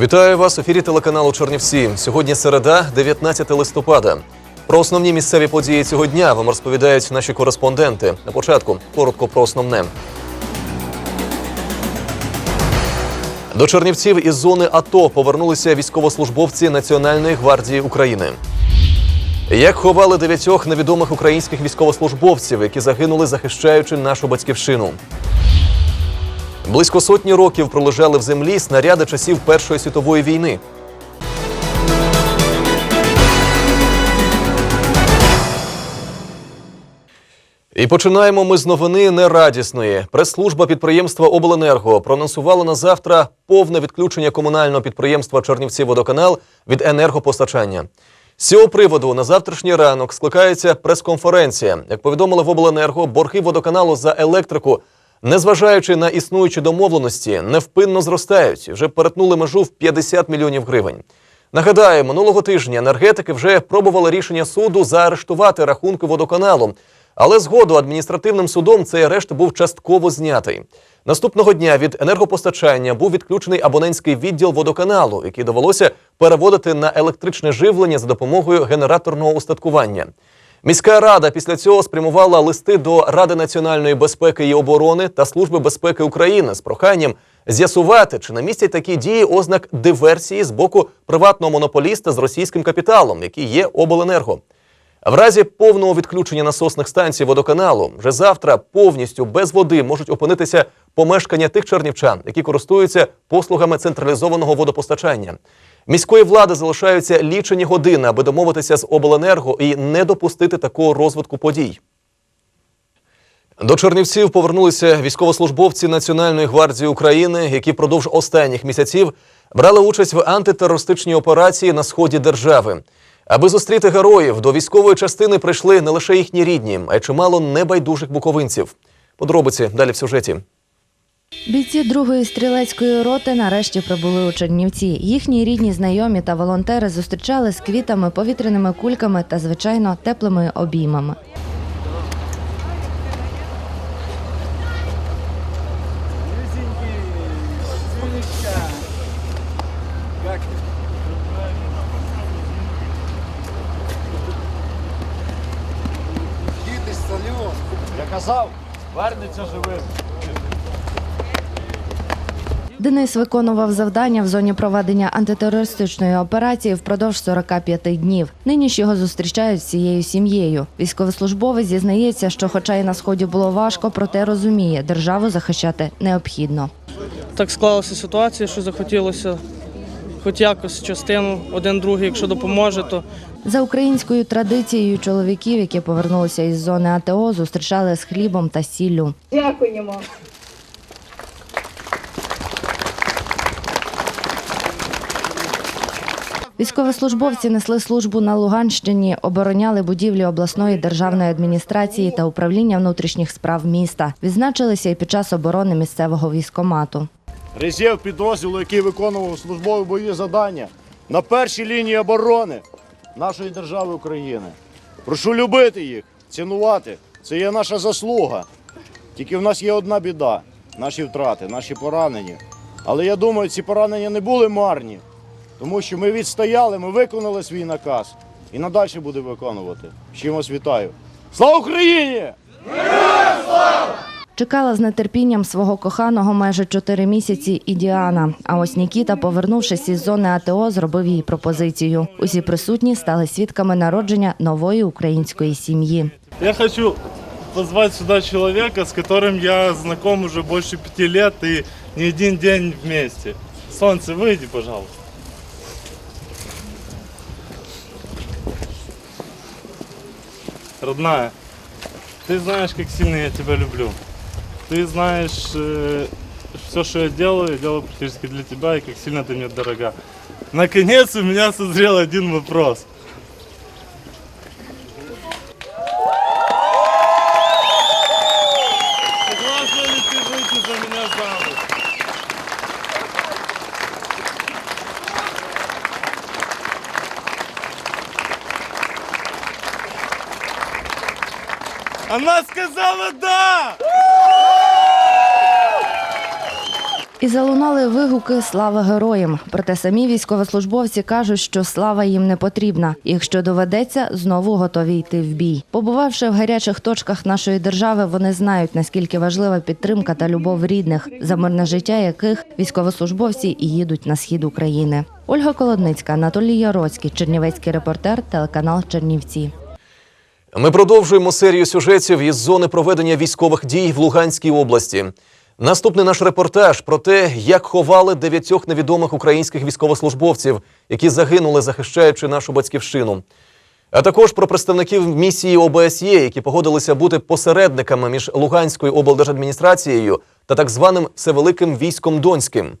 Вітаю вас в ефірі телеканалу Чернівці. Сьогодні середа, 19 листопада. Про основні місцеві події цього дня вам розповідають наші кореспонденти. На початку коротко про основне. До Чернівців із зони АТО повернулися військовослужбовці Національної гвардії України. Як ховали дев'ятьох невідомих українських військовослужбовців, які загинули, захищаючи нашу батьківщину. Близько сотні років пролежали в землі снаряди часів Першої світової війни. І починаємо ми з новини нерадісної. Прес-служба підприємства Обленерго проанонсувала на завтра повне відключення комунального підприємства Чернівці Водоканал від енергопостачання. З цього приводу на завтрашній ранок скликається прес-конференція. Як повідомили в Обленерго, борги водоканалу за електрику, незважаючи на існуючі домовленості, невпинно зростають. Вже перетнули межу в 50 мільйонів гривень. Нагадаю, минулого тижня енергетики вже пробували рішення суду заарештувати рахунки водоканалу. Але згоду адміністративним судом цей арешт був частково знятий. Наступного дня від енергопостачання був відключений абонентський відділ водоканалу, який довелося переводити на електричне живлення за допомогою генераторного устаткування. Міська рада після цього спрямувала листи до Ради національної безпеки і оборони та Служби безпеки України з проханням з'ясувати, чи на місці такі дії ознак диверсії з боку приватного монополіста з російським капіталом, який є обленерго. В разі повного відключення насосних станцій водоканалу вже завтра повністю без води можуть опинитися помешкання тих чернівчан, які користуються послугами централізованого водопостачання. Міської влади залишаються лічені години, аби домовитися з обленерго і не допустити такого розвитку подій. До Чернівців повернулися військовослужбовці Національної гвардії України, які впродовж останніх місяців брали участь в антитерористичній операції на сході держави. Аби зустріти героїв, до військової частини прийшли не лише їхні рідні, а й чимало небайдужих буковинців. Подробиці далі в сюжеті. Бійці другої стрілецької роти нарешті прибули у Чернівці. Їхні рідні, знайомі та волонтери зустрічали з квітами, повітряними кульками та, звичайно, теплими обіймами. Денис виконував завдання в зоні проведення антитерористичної операції впродовж 45 днів. Нині ж його зустрічають з цією сім'єю. Військовослужбовець зізнається, що, хоча й на сході було важко, проте розуміє, державу захищати необхідно. так склалася ситуація, що захотілося хоч якось частину, один другий, якщо допоможе, то За українською традицією чоловіків, які повернулися із зони АТО, зустрічали з хлібом та сіллю. Дякуємо. Військовослужбовці несли службу на Луганщині, обороняли будівлі обласної державної адміністрації та управління внутрішніх справ міста. Відзначилися і під час оборони місцевого військомату. Резерв підрозділу, який виконував службові бойові завдання на першій лінії оборони нашої держави України. Прошу любити їх, цінувати. Це є наша заслуга. Тільки в нас є одна біда наші втрати, наші поранені. Але я думаю, ці поранення не були марні, тому що ми відстояли, ми виконали свій наказ і надалі буде виконувати. З чим вас вітаю. Слава Україні! Чекала з нетерпінням свого коханого майже чотири місяці і Діана. А ось Нікіта, повернувшись із зони АТО, зробив їй пропозицію. Усі присутні стали свідками народження нової української сім'ї. Я хочу позвать сюда человека, с которым я знаком уже больше пяти лет и не один день вместе. Солнце, выйди, пожалуйста. Родная, ты знаешь, как сильно я тебя люблю. Ты знаешь, все, что я делаю, я делаю практически для тебя, и как сильно ты мне дорога. Наконец у меня созрел один вопрос. Она сказала да! І залунали вигуки Слава героям. Проте самі військовослужбовці кажуть, що слава їм не потрібна. Якщо доведеться, знову готові йти в бій. Побувавши в гарячих точках нашої держави, вони знають наскільки важлива підтримка та любов рідних, за мирне життя яких військовослужбовці і їдуть на схід України. Ольга Колодницька, Анатолій Яроцький, Чернівецький репортер, телеканал Чернівці. Ми продовжуємо серію сюжетів із зони проведення військових дій в Луганській області. Наступний наш репортаж про те, як ховали дев'ятьох невідомих українських військовослужбовців, які загинули, захищаючи нашу батьківщину. А також про представників місії ОБСЄ, які погодилися бути посередниками між Луганською облдержадміністрацією та так званим Всевеликим військом Донським.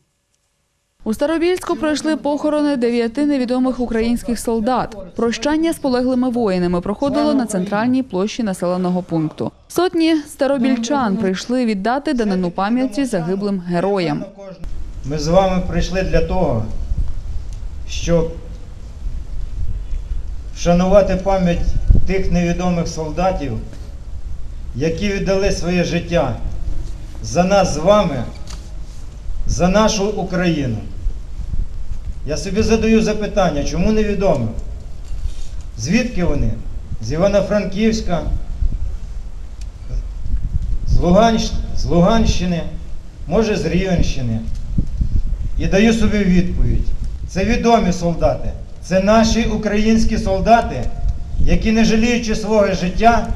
У Старобільську пройшли похорони дев'яти невідомих українських солдат. Прощання з полеглими воїнами проходило на центральній площі населеного пункту. Сотні старобільчан прийшли віддати данину пам'яті загиблим героям. Ми з вами прийшли для того, щоб вшанувати пам'ять тих невідомих солдатів, які віддали своє життя за нас з вами, за нашу Україну. Я собі задаю запитання, чому невідомо? Звідки вони? З Івано-Франківська, з, Луганщ... з Луганщини, може з Рівенщини. І даю собі відповідь. Це відомі солдати. Це наші українські солдати, які, не жаліючи свого життя,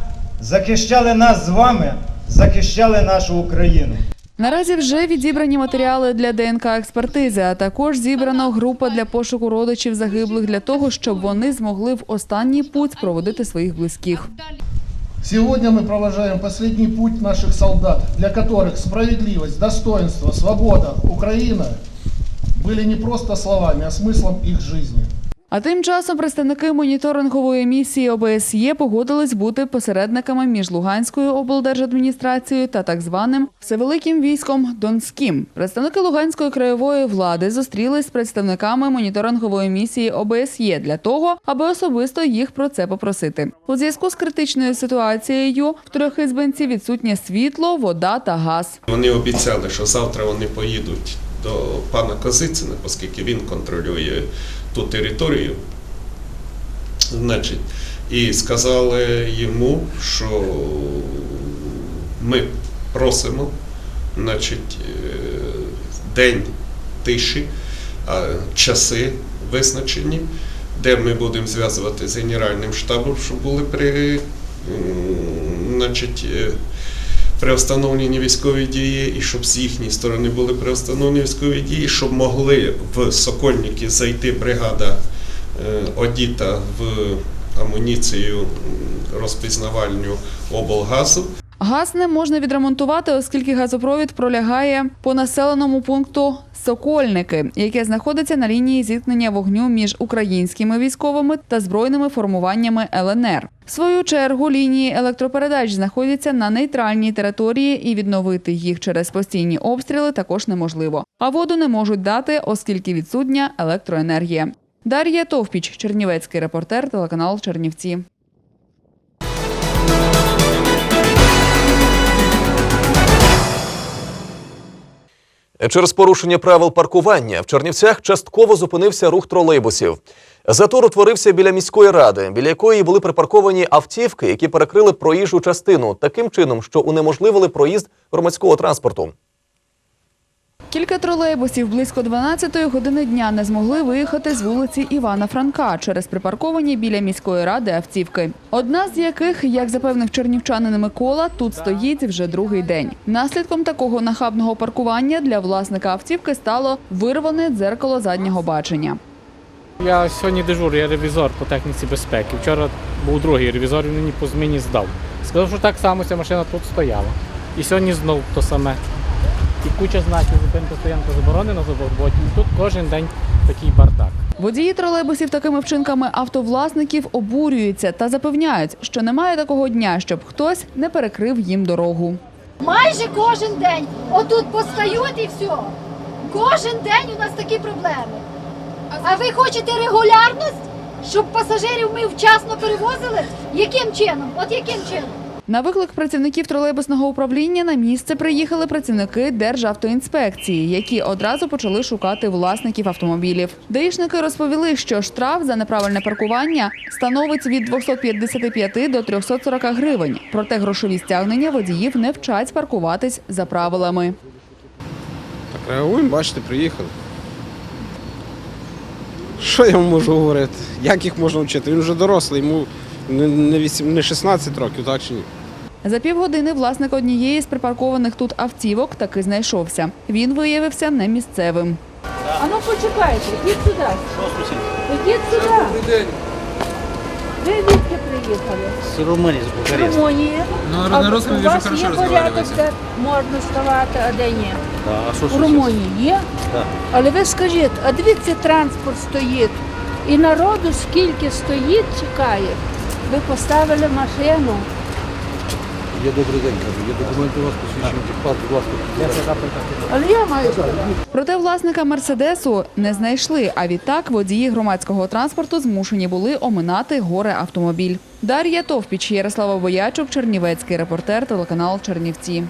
захищали нас з вами, захищали нашу Україну. Наразі вже відібрані матеріали для ДНК експертизи, а також зібрана група для пошуку родичів загиблих для того, щоб вони змогли в останній путь проводити своїх близьких. Сегодня мы провожаем последний путь наших солдат, для которых справедливость, достоинство, свобода, Украина были не просто словами, а смыслом их жизни. А тим часом представники моніторингової місії ОБСЄ погодились бути посередниками між Луганською облдержадміністрацією та так званим Всевеликим військом Донським. Представники Луганської краєвої влади зустрілись з представниками моніторингової місії ОБСЄ для того, аби особисто їх про це попросити. У зв'язку з критичною ситуацією в трьохізбинці відсутнє світло, вода та газ. Вони обіцяли, що завтра вони поїдуть до пана Козицина, оскільки він контролює ту територію. Значить, і сказали йому, що ми просимо значить, е, день тиші, часи визначені, де ми будемо зв'язувати з Генеральним штабом, щоб були при, значить, е, приостановлені військові дії, і щоб з їхньої сторони були приостановлені військові дії, щоб могли в Сокольники зайти бригада е, одіта в амуніцію розпізнавальню облгазу. Газ не можна відремонтувати, оскільки газопровід пролягає по населеному пункту Сокольники, яке знаходиться на лінії зіткнення вогню між українськими військовими та збройними формуваннями ЛНР. В свою чергу лінії електропередач знаходяться на нейтральній території, і відновити їх через постійні обстріли також неможливо. А воду не можуть дати, оскільки відсутня електроенергія. Дар'я Товпіч, Чернівецький репортер, телеканал Чернівці. Через порушення правил паркування в Чернівцях частково зупинився рух тролейбусів. Затор утворився біля міської ради, біля якої були припарковані автівки, які перекрили проїжджу частину таким чином, що унеможливили проїзд громадського транспорту. Кілька тролейбусів близько 12-ї години дня не змогли виїхати з вулиці Івана Франка через припарковані біля міської ради автівки. Одна з яких, як запевнив чернівчанин Микола, тут стоїть вже другий день. Наслідком такого нахабного паркування для власника автівки стало вирване дзеркало заднього бачення. Я сьогодні дежур, я ревізор по техніці безпеки. Вчора був другий ревізор, він мені по зміні здав. Сказав, що так само ця машина тут стояла. І сьогодні знов то саме. І куча знаків зупинка стоянка заборонена заборботі. І тут кожен день такий бардак. Водії тролейбусів такими вчинками автовласників обурюються та запевняють, що немає такого дня, щоб хтось не перекрив їм дорогу. Майже кожен день. Отут постають і все. Кожен день у нас такі проблеми. А ви хочете регулярність, щоб пасажирів ми вчасно перевозили? Яким чином? От яким чином? На виклик працівників тролейбусного управління на місце приїхали працівники Державтоінспекції, які одразу почали шукати власників автомобілів. Даїшники розповіли, що штраф за неправильне паркування становить від 255 до 340 гривень. Проте грошові стягнення водіїв не вчать паркуватись за правилами. Так реагуємо, бачите, приїхали. Що я можу говорити? Як їх можна вчити? Він вже дорослий, йому не, не, вісім- не 16 років, так чи ні? За півгодини власник однієї з припаркованих тут автівок таки знайшовся. Він виявився не місцевим. А ну почекайте, ідіть сюди. Ідіть сюди. Добрий день. Ви звідки приїхали? З Румунії, з З Румунії. Ну, а на у русском вас языке є порядок, де можна ставати, а де ні? Да, а що У? Румунії є? Да. Але ви скажіть, а дивіться, транспорт стоїть. І народу скільки стоїть, чекає. Ви поставили машину. Є добрий день, кажу. Є документи у вас посвідчені техпаспорт, будь ласка. Але я маю. Проте власника мерседесу не знайшли. А відтак водії громадського транспорту змушені були оминати горе автомобіль. Дар'я Товпіч, Ярослава Боячук, Чернівецький репортер, телеканал Чернівці.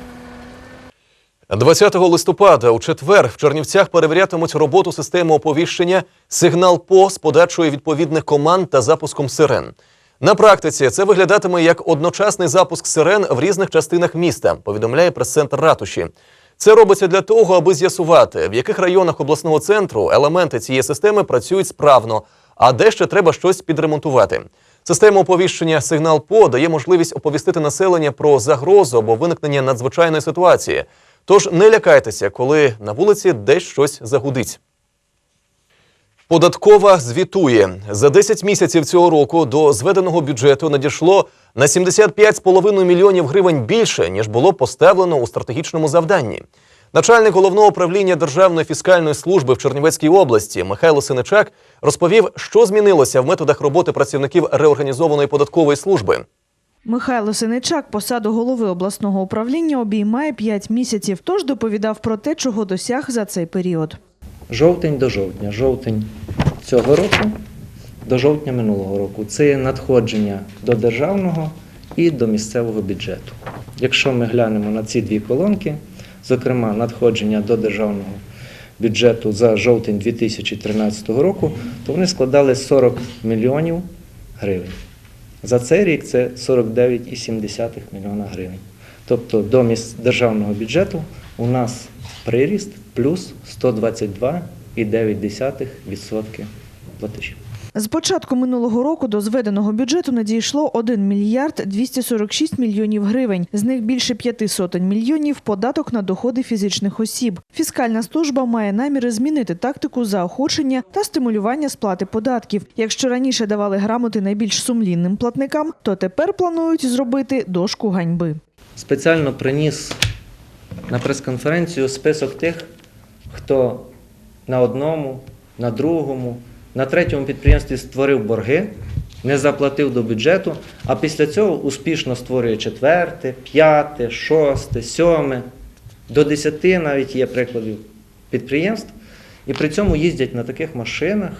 20 листопада у четвер в Чернівцях перевірятимуть роботу системи оповіщення Сигнал ПО з подачою відповідних команд та запуском сирен. На практиці це виглядатиме як одночасний запуск сирен в різних частинах міста, повідомляє прес-центр ратуші. Це робиться для того, аби з'ясувати, в яких районах обласного центру елементи цієї системи працюють справно, а де ще треба щось підремонтувати. Система оповіщення Сигнал ПО дає можливість оповістити населення про загрозу або виникнення надзвичайної ситуації. Тож не лякайтеся, коли на вулиці десь щось загудить. Податкова звітує за 10 місяців цього року до зведеного бюджету надійшло на 75,5 мільйонів гривень більше ніж було поставлено у стратегічному завданні. Начальник головного управління Державної фіскальної служби в Чернівецькій області Михайло Синичак розповів, що змінилося в методах роботи працівників реорганізованої податкової служби. Михайло Синичак посаду голови обласного управління обіймає 5 місяців, тож доповідав про те, чого досяг за цей період. Жовтень до жовтня, жовтень цього року до жовтня минулого року. Це є надходження до державного і до місцевого бюджету. Якщо ми глянемо на ці дві колонки, зокрема надходження до державного бюджету за жовтень 2013 року, то вони складали 40 мільйонів гривень. За цей рік це 49,7 мільйона гривень. Тобто до міс- державного бюджету у нас приріст плюс 122,9% платежів. З початку минулого року до зведеного бюджету надійшло 1 мільярд 246 мільйонів гривень. З них більше п'яти сотень мільйонів – податок на доходи фізичних осіб. Фіскальна служба має наміри змінити тактику заохочення та стимулювання сплати податків. Якщо раніше давали грамоти найбільш сумлінним платникам, то тепер планують зробити дошку ганьби. Спеціально приніс на прес-конференцію список тих, хто на одному, на другому, на третьому підприємстві створив борги, не заплатив до бюджету, а після цього успішно створює четверте, п'яте, шосте, сьоме, до десяти навіть є прикладів підприємств. І при цьому їздять на таких машинах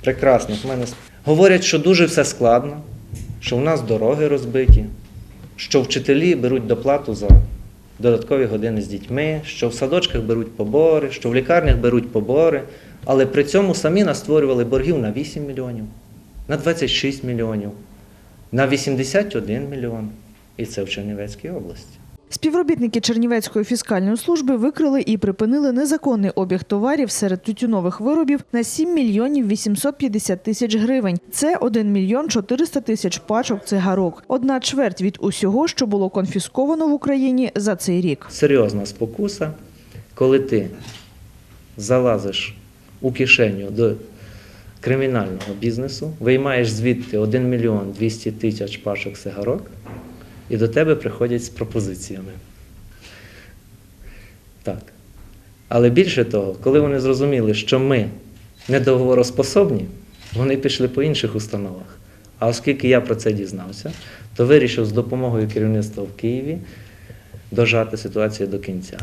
прекрасних. Мене говорять, що дуже все складно, що в нас дороги розбиті, що вчителі беруть доплату за додаткові години з дітьми, що в садочках беруть побори, що в лікарнях беруть побори, але при цьому самі настворювали боргів на 8 мільйонів, на 26 мільйонів, на 81 мільйон. І це в Чернівецькій області. Співробітники Чернівецької фіскальної служби викрили і припинили незаконний обіг товарів серед тютюнових виробів на 7 мільйонів 850 тисяч гривень. Це 1 мільйон 400 тисяч пачок цигарок. Одна чверть від усього, що було конфісковано в Україні за цей рік. Серйозна спокуса, коли ти залазиш у кишеню до кримінального бізнесу, виймаєш звідти 1 мільйон 200 тисяч пачок сигарок, і до тебе приходять з пропозиціями. Так. Але більше того, коли вони зрозуміли, що ми недоговороспособні, вони пішли по інших установах. А оскільки я про це дізнався, то вирішив з допомогою керівництва в Києві дожати ситуацію до кінця.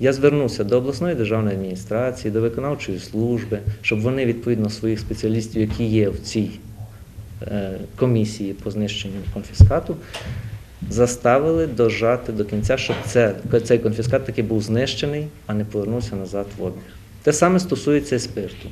Я звернувся до обласної державної адміністрації, до виконавчої служби, щоб вони відповідно своїх спеціалістів, які є в цій е, комісії по знищенню конфіскату, заставили дожати до кінця, щоб це, цей конфіскат таки був знищений, а не повернувся назад в обіг. Те саме стосується і спирту.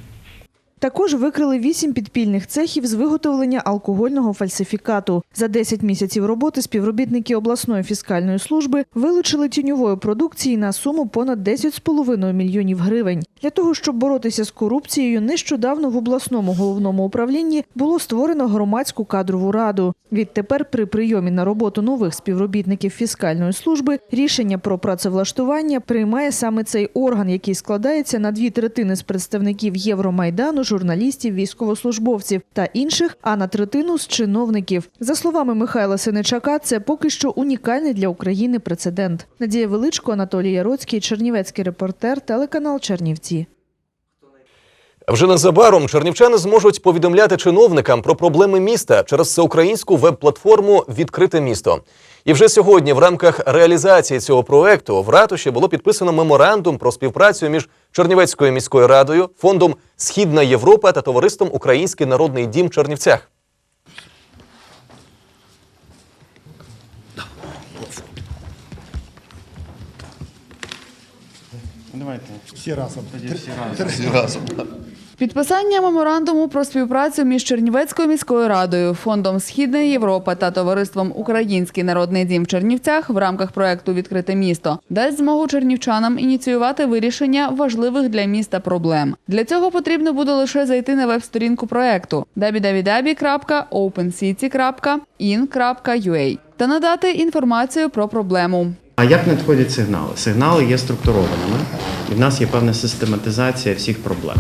Також викрили вісім підпільних цехів з виготовлення алкогольного фальсифікату. За 10 місяців роботи співробітники обласної фіскальної служби вилучили тіньової продукції на суму понад 10,5 мільйонів гривень. Для того, щоб боротися з корупцією, нещодавно в обласному головному управлінні було створено громадську кадрову раду. Відтепер при прийомі на роботу нових співробітників фіскальної служби рішення про працевлаштування приймає саме цей орган, який складається на дві третини з представників Євромайдану, журналістів, військовослужбовців та інших, а на третину з чиновників. За словами Михайла Синичака, це поки що унікальний для України прецедент. Надія Величко, Анатолій Яроцький, Чернівецький репортер, телеканал Чернівці. Вже незабаром чернівчани зможуть повідомляти чиновникам про проблеми міста через всеукраїнську веб-платформу Відкрите місто. І вже сьогодні, в рамках реалізації цього проекту, в ратуші було підписано меморандум про співпрацю між Чернівецькою міською радою, фондом Східна Європа та товариством Український народний дім в Чернівцях. Давайте. Всі разом. Всі разом. Підписання меморандуму про співпрацю між Чернівецькою міською радою, фондом Східна Європа та товариством Український народний дім в Чернівцях в рамках проекту Відкрите місто дасть змогу чернівчанам ініціювати вирішення важливих для міста проблем. Для цього потрібно буде лише зайти на веб-сторінку проекту www.openCity.in.ua та надати інформацію про проблему. А як надходять сигнали? Сигнали є структурованими, і в нас є певна систематизація всіх проблем.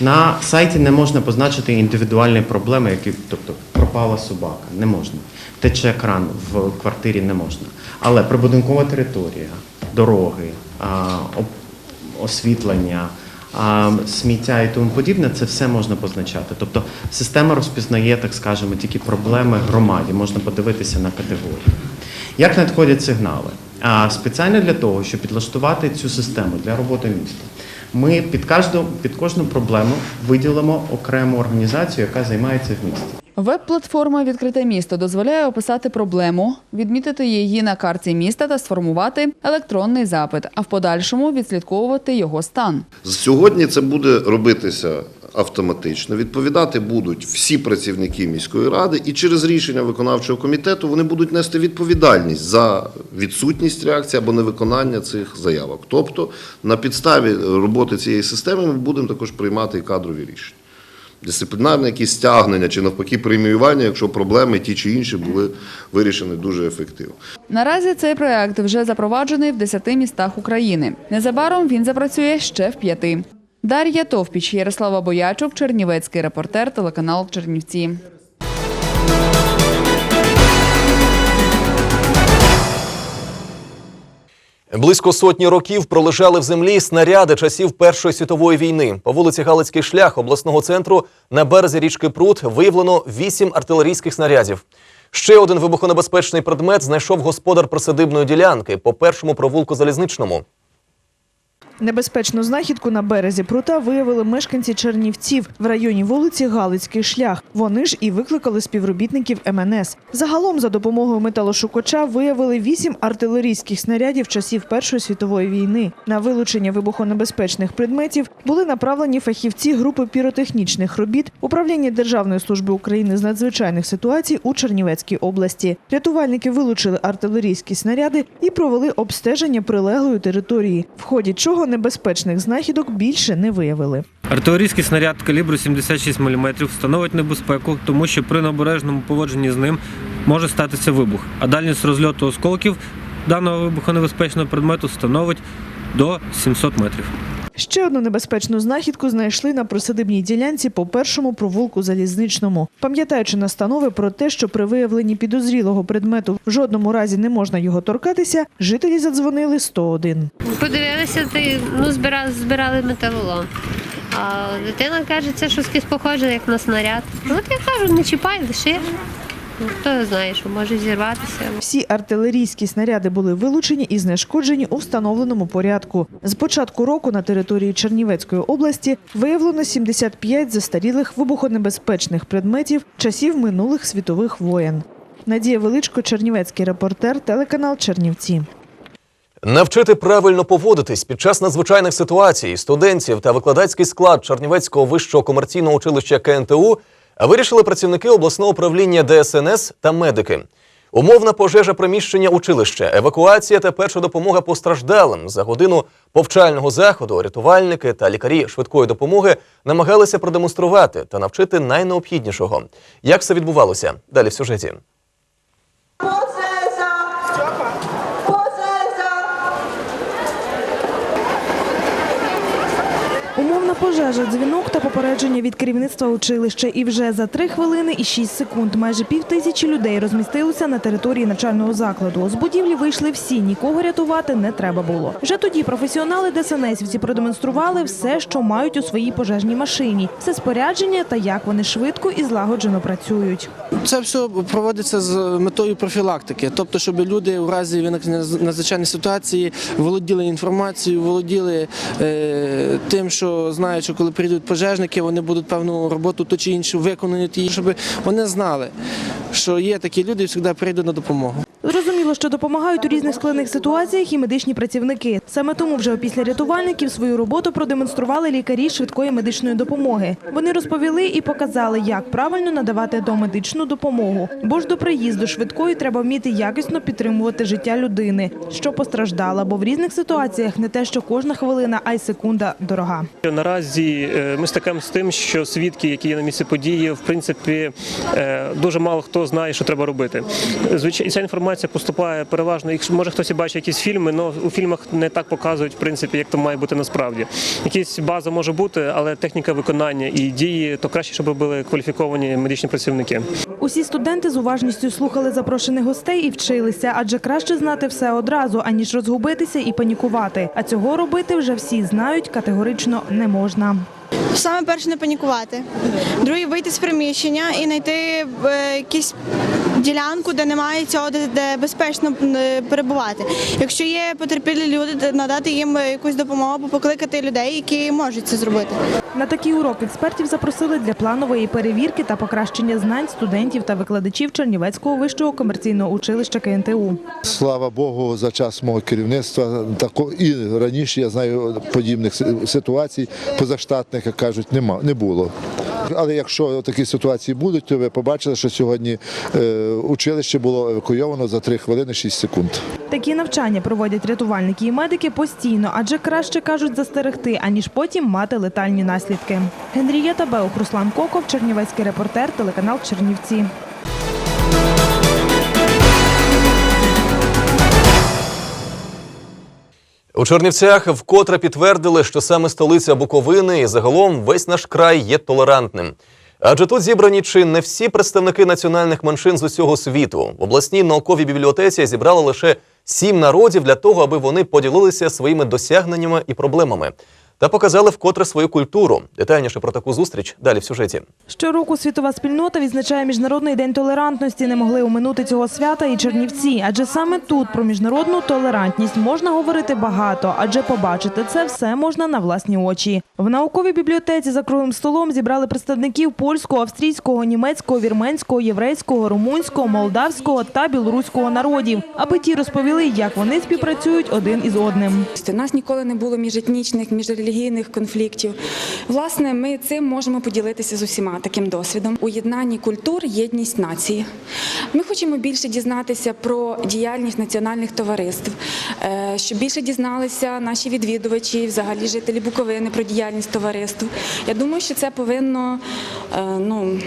На сайті не можна позначити індивідуальні проблеми, які, тобто пропала собака, не можна. Тече кран в квартирі не можна. Але прибудинкова територія, дороги, освітлення, сміття і тому подібне, це все можна позначати. Тобто система розпізнає, так скажемо, тільки проблеми громаді, можна подивитися на категорії. Як надходять сигнали? Спеціально для того, щоб підлаштувати цю систему для роботи міста, ми під кожну, під кожну проблему виділимо окрему організацію, яка займається в місті. Веб-платформа Відкрите місто дозволяє описати проблему, відмітити її на карті міста та сформувати електронний запит, а в подальшому відслідковувати його стан. Сьогодні це буде робитися автоматично. Відповідати будуть всі працівники міської ради, і через рішення виконавчого комітету вони будуть нести відповідальність за відсутність реакції або невиконання цих заявок. Тобто, на підставі роботи цієї системи ми будемо також приймати і кадрові рішення. Дисциплінарне якісь стягнення чи навпаки преміювання, якщо проблеми ті чи інші були вирішені дуже ефективно. Наразі цей проект вже запроваджений в 10 містах України. Незабаром він запрацює ще в п'яти. Дар'я Товпіч, Ярослава Боячук, Чернівецький репортер, телеканал Чернівці. Близько сотні років пролежали в землі снаряди часів Першої світової війни. По вулиці Галицький шлях обласного центру на березі річки Прут виявлено вісім артилерійських снарядів. Ще один вибухонебезпечний предмет знайшов господар присадибної ділянки по першому провулку залізничному. Небезпечну знахідку на березі прута виявили мешканці Чернівців в районі вулиці Галицький шлях. Вони ж і викликали співробітників МНС. Загалом, за допомогою металошукача, виявили вісім артилерійських снарядів часів Першої світової війни. На вилучення вибухонебезпечних предметів були направлені фахівці групи піротехнічних робіт управління Державної служби України з надзвичайних ситуацій у Чернівецькій області. Рятувальники вилучили артилерійські снаряди і провели обстеження прилеглої території, в ході чого небезпечних знахідок більше не виявили. Артилерійський снаряд калібру 76 мм становить небезпеку, тому що при необережному поводженні з ним може статися вибух, а дальність розльоту осколків даного вибухонебезпечного предмету становить до 700 метрів. Ще одну небезпечну знахідку знайшли на присадибній ділянці по першому провулку залізничному. Пам'ятаючи настанови про те, що при виявленні підозрілого предмету в жодному разі не можна його торкатися, жителі задзвонили 101. Подивилися, ти ну збирали, збирали металолом. А дитина каже, це щось похоже, як на снаряд. Ну, От я кажу, не чіпай, лиши. Ну, Хто знає, що може зірватися. Всі артилерійські снаряди були вилучені і знешкоджені у встановленому порядку. З початку року на території Чернівецької області виявлено 75 застарілих вибухонебезпечних предметів часів минулих світових воєн. Надія Величко, Чернівецький репортер, телеканал Чернівці. Навчити правильно поводитись під час надзвичайних ситуацій студентів та викладацький склад Чернівецького вищого комерційного училища КНТУ вирішили працівники обласного управління ДСНС та медики. Умовна пожежа приміщення училища, евакуація та перша допомога постраждалим. За годину повчального заходу рятувальники та лікарі швидкої допомоги намагалися продемонструвати та навчити найнеобхіднішого. Як все відбувалося? Далі в сюжеті. Пожежа, дзвінок та попередження від керівництва училища. І вже за 3 хвилини і 6 секунд майже пів тисячі людей розмістилися на території навчального закладу. З будівлі вийшли всі, нікого рятувати не треба було. Вже тоді професіонали ДСНСівці продемонстрували все, що мають у своїй пожежній машині, все спорядження та як вони швидко і злагоджено працюють. Це все проводиться з метою профілактики, тобто, щоб люди в разі виникнення надзвичайної ситуації володіли інформацією, володіли е, тим, що знають, коли прийдуть пожежники, вони будуть певну роботу ту чи іншу виконувати, щоб вони знали, що є такі люди і завжди прийдуть на допомогу. Зрозуміло, що допомагають у різних складних ситуаціях і медичні працівники. Саме тому вже після рятувальників свою роботу продемонстрували лікарі швидкої медичної допомоги. Вони розповіли і показали, як правильно надавати домедичну допомогу. Бо ж до приїзду швидкої треба вміти якісно підтримувати життя людини, що постраждала, бо в різних ситуаціях не те, що кожна хвилина, а й секунда дорога. Наразі е, ми стикаємося з тим, що свідки, які є на місці події, в принципі, е, дуже мало хто знає, що треба робити. Звичайно, ця інформація поступає переважно. Якщо може хтось і бачить якісь фільми, але у фільмах не так показують, в принципі, як то має бути насправді. Якісь база може бути, але техніка виконання і дії, то краще, щоб робили кваліфіковані медичні працівники. Усі студенти з уважністю слухали запрошених гостей і вчилися, адже краще знати все одразу, аніж розгубитися і панікувати. А цього робити вже всі знають категорично не можна. Саме перше не панікувати. Друге вийти з приміщення і знайти е, якусь ділянку, де немає цього, де, де безпечно е, перебувати. Якщо є потерпілі люди, надати їм якусь допомогу, покликати людей, які можуть це зробити. На такий урок експертів запросили для планової перевірки та покращення знань студентів та викладачів Чернівецького вищого комерційного училища КНТУ. Слава Богу, за час мого керівництва тако і раніше я знаю подібних ситуацій позаштатних, як кажуть, нема не було. Але якщо такі ситуації будуть, то ви побачили, що сьогодні е, училище було евакуйовано за 3 хвилини 6 секунд. Такі навчання проводять рятувальники і медики постійно, адже краще кажуть застерегти, аніж потім мати летальні наслідки. Генрієта Беух, Руслан Коков, Чернівецький репортер, телеканал Чернівці. У Чернівцях вкотре підтвердили, що саме столиця Буковини і загалом весь наш край є толерантним. Адже тут зібрані чи не всі представники національних меншин з усього світу. В обласній науковій бібліотеці зібрали лише сім народів для того, аби вони поділилися своїми досягненнями і проблемами та показали вкотре свою культуру. Детальніше про таку зустріч далі в сюжеті. Щороку світова спільнота відзначає Міжнародний день толерантності. Не могли оминути цього свята і Чернівці. Адже саме тут про міжнародну толерантність можна говорити багато, адже побачити це все можна на власні очі. В науковій бібліотеці за круглим столом зібрали представників польського, австрійського, німецького, вірменського, єврейського, румунського, молдавського та білоруського народів, аби ті розповіли, як вони співпрацюють один із одним. У нас ніколи не було міжетнічних, міжрелігійних конфліктів. Власне, ми цим можемо поділитися з усіма таким досвідом. У єднанні культур єдність нації. Ми хочемо більше дізнатися про діяльність національних товариств, е, щоб більше дізналися наші відвідувачі, взагалі жителі Буковини про діяльність товариств. Я думаю, що це повинно е, ну.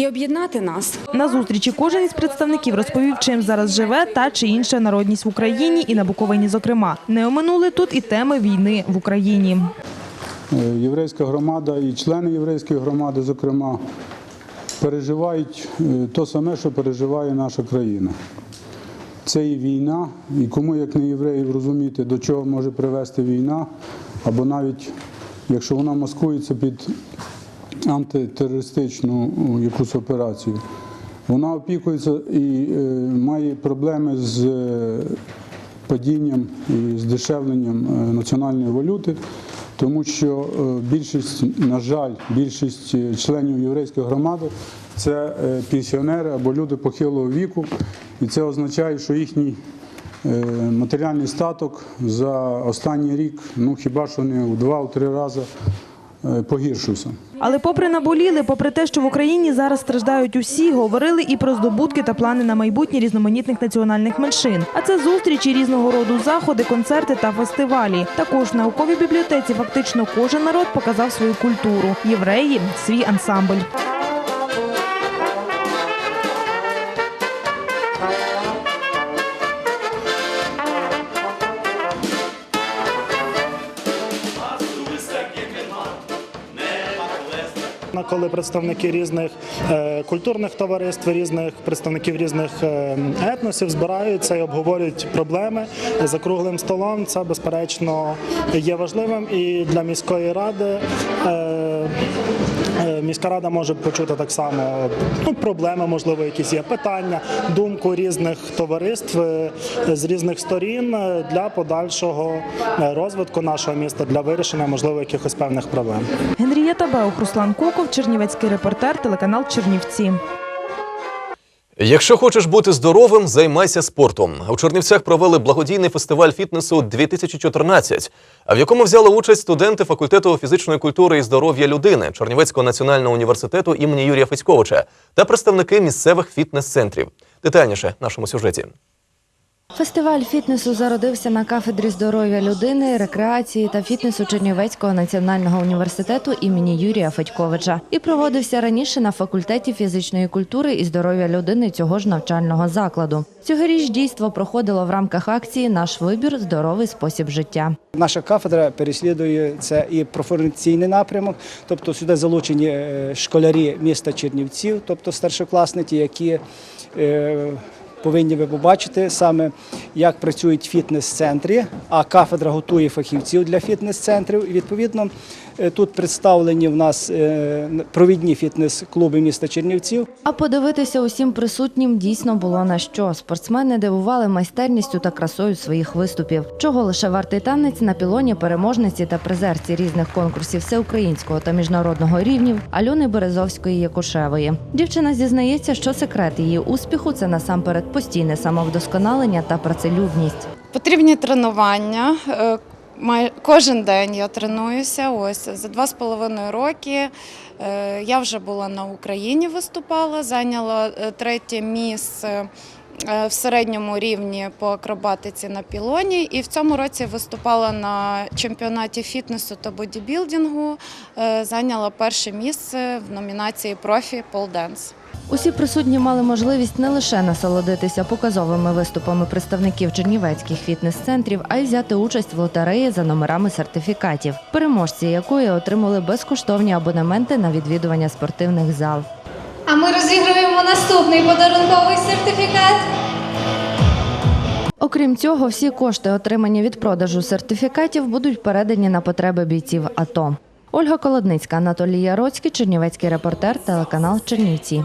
І об'єднати нас На зустрічі кожен із представників розповів, чим зараз живе та чи інша народність в Україні і на Буковині, зокрема. Не оминули тут і теми війни в Україні. Е, Єврейська громада і члени єврейської громади, зокрема, переживають е, то саме, що переживає наша країна. Це і війна, і кому, як не євреїв, розуміти, до чого може привести війна, або навіть якщо вона маскується під антитерористичну якусь операцію. Вона опікується і е, має проблеми з е, падінням і здешевленням е, національної валюти. тому що більшість, на жаль, більшість членів єврейської громади це пенсіонери або люди похилого віку, і це означає, що їхній матеріальний статок за останній рік, ну хіба що не в два-три рази погіршився. Але попри наболіли, попри те, що в Україні зараз страждають усі, говорили і про здобутки та плани на майбутнє різноманітних національних меншин. А це зустрічі різного роду заходи, концерти та фестивалі. Також в науковій бібліотеці фактично кожен народ показав свою культуру. Євреї свій ансамбль. Коли представники різних е, культурних товариств, різних представників різних е, етносів збираються і обговорюють проблеми за круглим столом. Це безперечно є важливим і для міської ради. Міська рада може почути так само ну, проблеми, можливо, якісь є питання, думку різних товариств е, з різних сторін е, для подальшого е, розвитку нашого міста, для вирішення можливо якихось певних проблем. Генрієта Беух, Руслан Коков, Чернівецький репортер, телеканал Чернівці. Якщо хочеш бути здоровим, займайся спортом. У Чернівцях провели благодійний фестиваль фітнесу 2014, в якому взяли участь студенти факультету фізичної культури і здоров'я людини Чернівецького національного університету імені Юрія Федьковича та представники місцевих фітнес-центрів. Детальніше в нашому сюжеті. Фестиваль фітнесу зародився на кафедрі здоров'я людини, рекреації та фітнесу Чернівецького національного університету імені Юрія Федьковича і проводився раніше на факультеті фізичної культури і здоров'я людини цього ж навчального закладу. Цьогоріч дійство проходило в рамках акції Наш вибір здоровий спосіб життя. Наша кафедра переслідує це і профорієнтаційний напрямок, тобто сюди залучені е, школярі міста Чернівців, тобто старшокласники, які е, повинні ви побачити саме, як працюють фітнес-центри, а кафедра готує фахівців для фітнес-центрів. І відповідно е, тут представлені в нас е, провідні фітнес-клуби міста Чернівців. А подивитися усім присутнім дійсно було на що. Спортсмени дивували майстерністю та красою своїх виступів. Чого лише вартий танець на пілоні переможниці та призерці різних конкурсів всеукраїнського та міжнародного рівнів Альони Березовської Якушевої. Дівчина зізнається, що секрет її успіху це насамперед постійне самовдосконалення та працелюбність. Потрібні тренування. Е, Кожен день я тренуюся. Ось за два з половиною роки е, я вже була на Україні, виступала, зайняла е, третє місце в середньому рівні по акробатиці на пілоні. І в цьому році виступала на чемпіонаті фітнесу та бодібілдингу. Зайняла перше місце в номінації профі полденс. Усі присутні мали можливість не лише насолодитися показовими виступами представників чернівецьких фітнес-центрів, а й взяти участь в лотереї за номерами сертифікатів, переможці якої отримали безкоштовні абонементи на відвідування спортивних зал. А ми розігруємо наступний подарунковий сертифікат. Окрім цього, всі кошти, отримані від продажу сертифікатів, будуть передані на потреби бійців АТО. Ольга Колодницька, Анатолій Яроцький, Чернівецький репортер, телеканал Чернівці.